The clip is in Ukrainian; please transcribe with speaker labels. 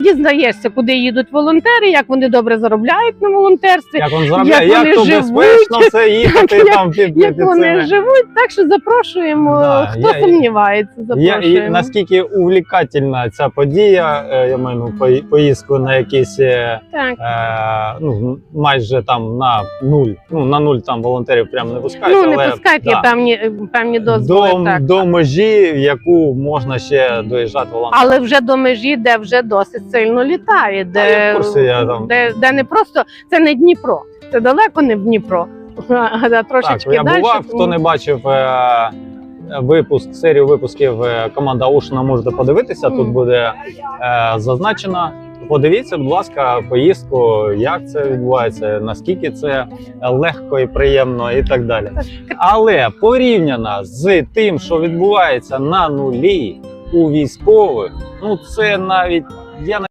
Speaker 1: Дізнаєшся, куди їдуть волонтери, як вони добре заробляють на волонтерстві,
Speaker 2: Як він заробляє,
Speaker 1: Як
Speaker 2: як,
Speaker 1: вони
Speaker 2: то
Speaker 1: живуть,
Speaker 2: безпечно все їхати
Speaker 1: як-
Speaker 2: там під,
Speaker 1: як
Speaker 2: під
Speaker 1: вони
Speaker 2: цими.
Speaker 1: живуть. Так що запрошуємо.
Speaker 2: Да,
Speaker 1: Хто
Speaker 2: я-
Speaker 1: сумнівається,
Speaker 2: Я, і наскільки увлікательна ця подія, е, я маю поїздку на якісь е,
Speaker 1: Так.
Speaker 2: е, ну, майже там на нуль. Ну на нуль там волонтерів прямо не пускають,
Speaker 1: Ну, не
Speaker 2: але
Speaker 1: пускають,
Speaker 2: да,
Speaker 1: певні, певні дозволи.
Speaker 2: до,
Speaker 1: так.
Speaker 2: до межі, в яку можна ще доїжджати волонтерам.
Speaker 1: Але вже до межі, де вже досить сильно літає, де,
Speaker 2: в курсі, я там-
Speaker 1: де, де не просто це не Дніпро, це далеко не Дніпро. А
Speaker 2: Так,
Speaker 1: трошечки
Speaker 2: я
Speaker 1: далі.
Speaker 2: бував, хто не бачив е, випуск, серію випусків е, команда Ушна, можете подивитися. Тут буде е, зазначено. Подивіться, будь ласка, поїздку, як це відбувається, наскільки це легко і приємно, і так далі. Але порівняно з тим, що відбувається на нулі у військових, ну це навіть я